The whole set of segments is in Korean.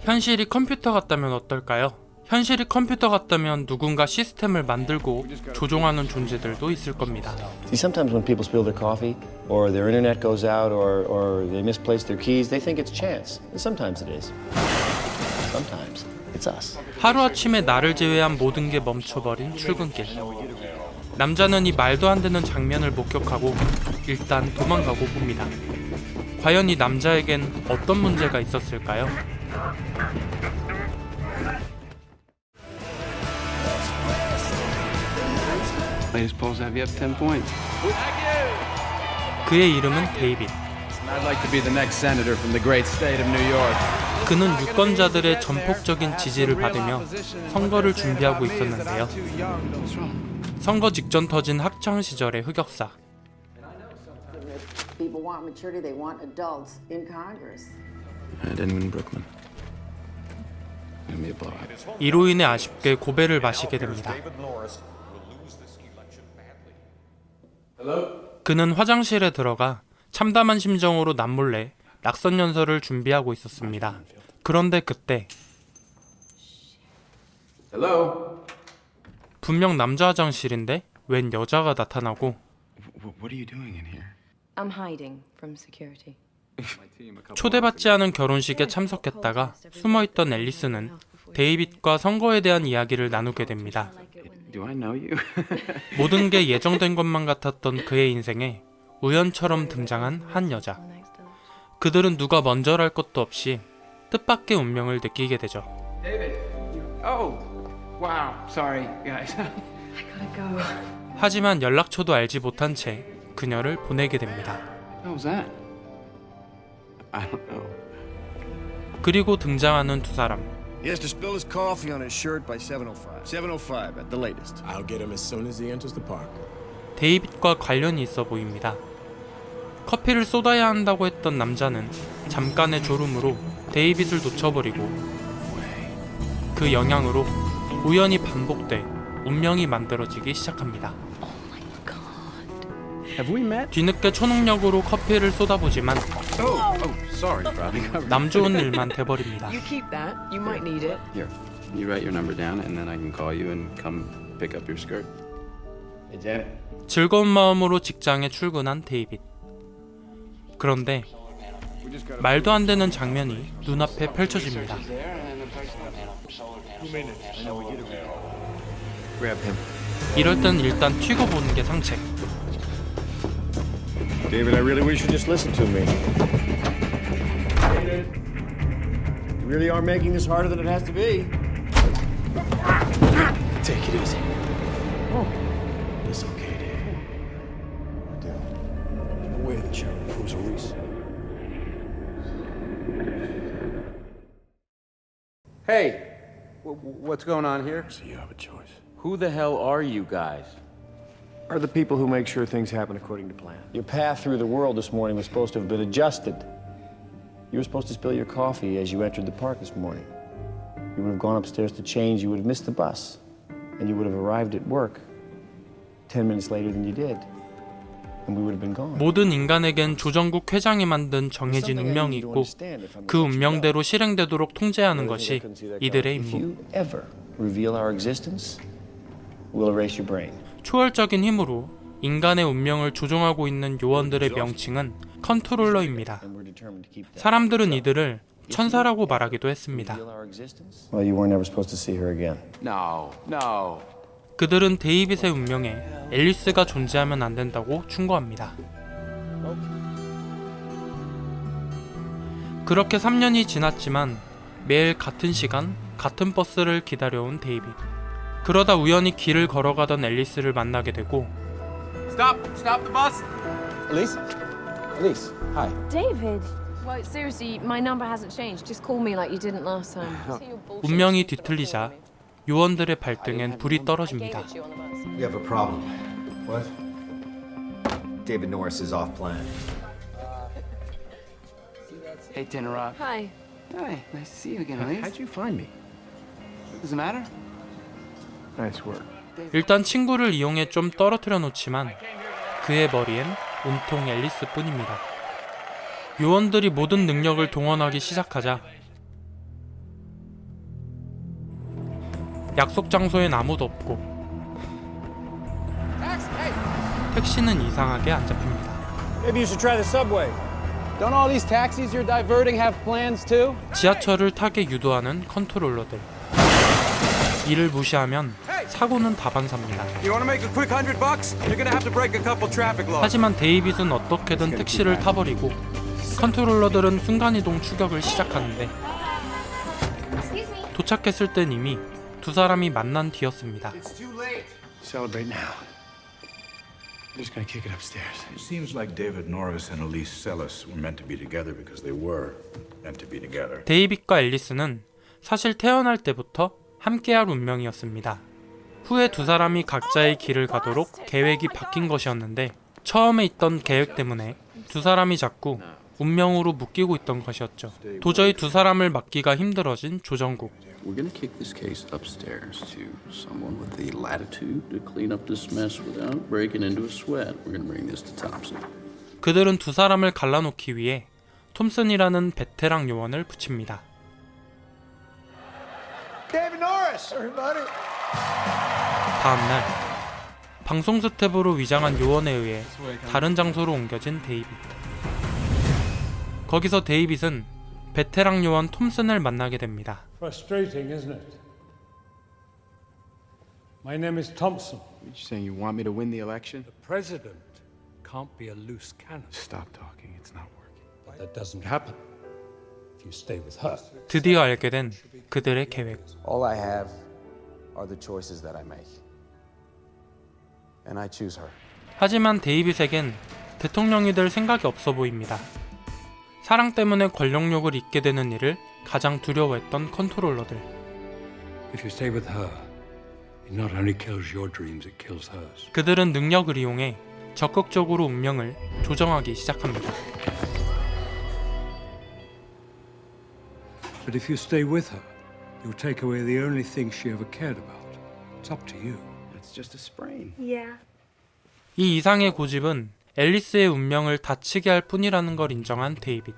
현실이 컴퓨터 같다면 어떨까요? 현실이 컴퓨터 같다면 누군가 시스템을 만들고 조종하는 존재들도 있을 겁니다. See, sometimes when people spill their coffee, or their internet goes out, or, or they misplace their keys, they think it's chance. And sometimes it is. Sometimes it's us. 하루아침에 나를 제외한 모든 게 멈춰버린 출근길. 남자는 이 말도 안 되는 장면을 목격하고 일단 도망가고 봅니다. 과연 이 남자에겐 어떤 문제가 있었을까요? Latest polls have you up 10 points. 그의 이름은 데이빗. I'd like to be the next senator from the great state of New York. 그는 유권자들의 전폭적인 지지를 받으며 선거를 준비하고 있었는데요. 선거 직전 터진 학창 시절의 흑역사. People want maturity, they want adults in Congress. I didn't win Brooklyn. Gonna be a blowout. 이로 인해 아쉽게 고배를 마시게 됩니다. 그는 화장실에 들어가 참담한 심정으로 남몰래 낙선 연설을 준비하고 있었습니다. 그런데 그때 Hello. 분명 남자 화장실인데 웬 여자가 나타나고 I'm hiding from security. 초대받지 않은 결혼식에 참석했다가 숨어있던 앨리스는 데이빗과 선거에 대한 이야기를 나누게 됩니다. Do I know you? 모든 게 예정된 것만 같았던 그의 인생에 우연처럼 등장한 한 여자. 그들은 누가 먼저랄 것도 없이 뜻밖의 운명을 느끼게 되죠. Oh. Wow. Sorry, guys. I gotta go. 하지만 연락처도 알지 못한 채 그녀를 보내게 됩니다. What was that? I don't know. 그리고 등장하는 두 사람. He has to spill his coffee on his shirt by 7.05. 7.05 at the latest. I'll get him as soon as he enters the park. 데이빗과 관련이 있어 보입니다. 커피를 쏟아야 한다고 했던 남자는 잠깐의 졸음으로 데이빗을 놓쳐버리고 그 영향으로 우연히 반복돼 운명이 만들어지기 시작합니다. Have we met? 뒤늦게 초능력으로 커피를 Oh. Oh. Sorry, Robbie. 남 좋은 일만 돼버립니다. You keep that. You might need it. Here. You write your number down, and then I can call you and come pick up your skirt. Hey, Janet. 즐거운 마음으로 직장에 출근한 데이빗. 그런데 말도 안 되는 장면이 눈앞에 펼쳐집니다. Grab him. 이럴 땐 일단 튀고 보는 게 상책. David, I really wish you'd just listen to me. David, you really are making this harder than it has to be. Take it easy. Oh. It's okay, David. Dave. Away the cherry a Reese. Hey, w- w- what's going on here? So you have a choice. Who the hell are you guys? Are the people who make sure things happen according to plan. Your path through the world this morning was supposed to have been adjusted. You were supposed to spill your coffee as you entered the park this morning. You would have gone upstairs to change, you would have missed the bus, and you would have arrived at work 10 minutes later than you did. And we would have been gone. 모든 인간에겐 조정국 회장이 만든 정해진 운명이 있고 그 운명대로 실행되도록 통제하는 것이 이들의 If 임무. 초월적인 힘으로 인간의 운명을 조종하고 있는 요원들의 명칭은 컨트롤러입니다. 사람들은 이들을 천사라고 말하기도 했습니다. 그들은 데이빗의 운명에 앨리스가 존재하면 안 된다고 충고합니다. 그렇게 3년이 지났지만 매일 같은 시간, 같은 버스를 기다려온 데이빗. 그러다 우연히 길을 걸어가던 앨리스를 만나게 되고 Stop! Stop the bus! Elise? Elise, hi. David. Well, seriously, my number hasn't changed. Just call me like you didn't last time. 운명이 뒤틀리자. 요원들의 발등엔 불이 떨어집니다. We have a problem. What? David Norris is off plan. Hey, to interrupt. Hi. Hi. Nice to see you again, Elise. How'd you find me? Does it matter? 일단 친구를 이용해 좀 떨어뜨려 놓지만 그의 머리엔 온통 앨리스뿐입니다. 요원들이 모든 능력을 동원하기 시작하자 약속 장소엔 아무도 없고 택시는 이상하게 안 잡힙니다. Maybe you should try the subway. Don't all these taxis you're diverting have plans too? 지하철을 타게 유도하는 컨트롤러들. 이를 무시하면 사고는 다반사입니다. 하지만 데이빗은 어떻게든 택시를 타버리고 컨트롤러들은 순간이동 추격을 시작하는데 도착했을 땐 이미 두 사람이 만난 뒤였습니다. Celebrate now. I'm just gonna kick it upstairs. It seems like David Norris and Elise Sellis were meant to be together because they were meant to be together. 데이빗과 앨리스는 사실 태어날 때부터 함께할 운명이었습니다. 후에 두 사람이 각자의 길을 가도록 계획이 바뀐 것이었는데 처음에 있던 계획 때문에 두 사람이 자꾸 운명으로 묶이고 있던 것이었죠. 도저히 두 사람을 막기가 힘들어진 조정국. We're gonna kick this case upstairs to someone with the latitude to clean up this mess without breaking into a sweat. We're gonna bring this to Thompson. 그들은 두 사람을 갈라놓기 위해 톰슨이라는 베테랑 요원을 붙입니다. 다음 날 방송 스텝으로 위장한 요원에 의해 다른 장소로 옮겨진 데이빗. 거기서 데이빗은 베테랑 요원 톰슨을 만나게 됩니다. Frustrating, isn't it? My name is Thompson. You saying you want me to win the election? The president can't be a loose cannon, Stop talking. It's not working. but that doesn't happen 드디어 알게 된 그들의 계획. All I have are the choices that I make. And I choose her. 하지만 데이빗에겐 대통령이 될 생각이 없어 보입니다. 사랑 때문에 권력욕을 잊게 되는 일을 가장 두려워했던 컨트롤러들. If you stay with her, it not only kills your dreams, it kills hers. 그들은 능력을 이용해 적극적으로 운명을 조정하기 시작합니다. But if you stay with her, you'll take away the only thing she ever cared about. It's up to you. It's just a sprain. 이 이상의 고집은 앨리스의 운명을 다치게 할 뿐이라는 걸 인정한 데이빗.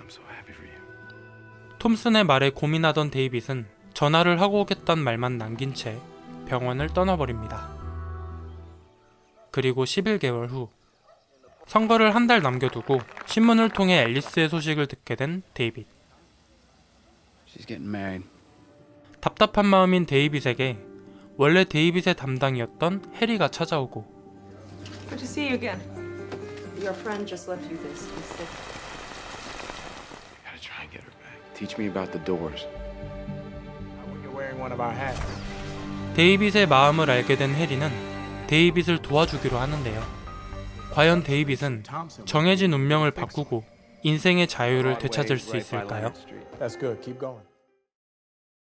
I'm so happy for you. 톰슨의 말에 고민하던 데이빗은 전화를 하고 오겠단 말만 남긴 채 병원을 떠나버립니다. 그리고 11개월 후 선거를 한 달 남겨두고 신문을 통해 앨리스의 소식을 듣게 된 데이빗. She's getting married. 답답한 마음인 데이빗에게 원래 데이빗의 담당이었던 해리가 찾아오고 Good to see you again. Your friend just left you this. instead. Gotta try and get her back. Teach me about the doors. 데이빗의 마음을 알게 된 해리는 데이빗을 도와주기로 하는데요. 과연 데이빗은 정해진 운명을 바꾸고 인생의 자유를 되찾을 수 있을까요? That's good. Keep going.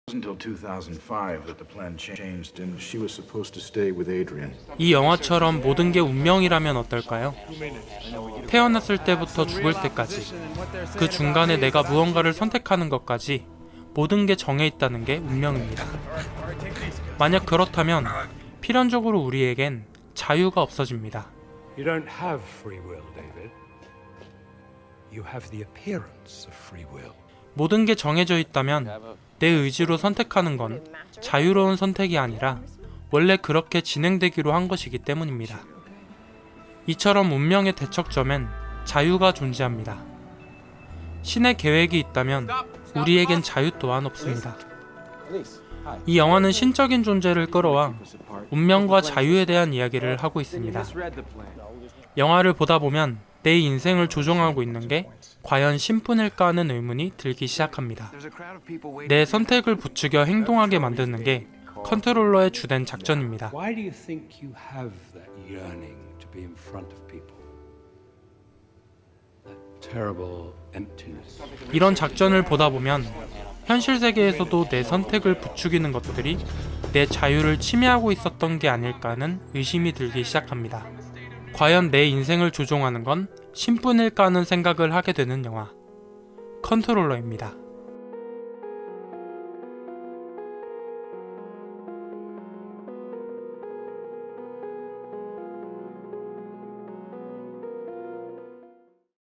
It wasn't until 2005 that the plan changed and she was supposed to stay with Adrian. 이 영화처럼 모든 게 운명이라면 어떨까요? 태어났을 때부터 죽을 때까지 그 중간에 내가 무언가를 선택하는 것까지 모든 게 정해 있다는 게 운명입니다. 만약 그렇다면 필연적으로 우리에겐 자유가 없어집니다. You don't have free will, David. You have the appearance of free will. 모든 게 정해져 있다면 내 의지로 선택하는 건 자유로운 선택이 아니라 원래 그렇게 진행되기로 한 것이기 때문입니다. 이처럼 운명의 대척점엔 자유가 존재합니다. 신의 계획이 있다면 우리에겐 자유 또한 없습니다. 이 영화는 신적인 존재를 끌어와 운명과 자유에 대한 이야기를 하고 있습니다. 영화를 보다 보면 내 인생을 조종하고 있는 게 과연 신분일까 하는 의문이 들기 시작합니다. 내 선택을 부추겨 행동하게 만드는 게 컨트롤러의 주된 작전입니다. 이런 작전을 보다 보면 현실 세계에서도 내 선택을 부추기는 것들이 내 자유를 침해하고 있었던 게 아닐까 하는 의심이 들기 시작합니다. 과연 내 인생을 조종하는 건 신분일까 하는 생각을 하게 되는 영화 컨트롤러입니다.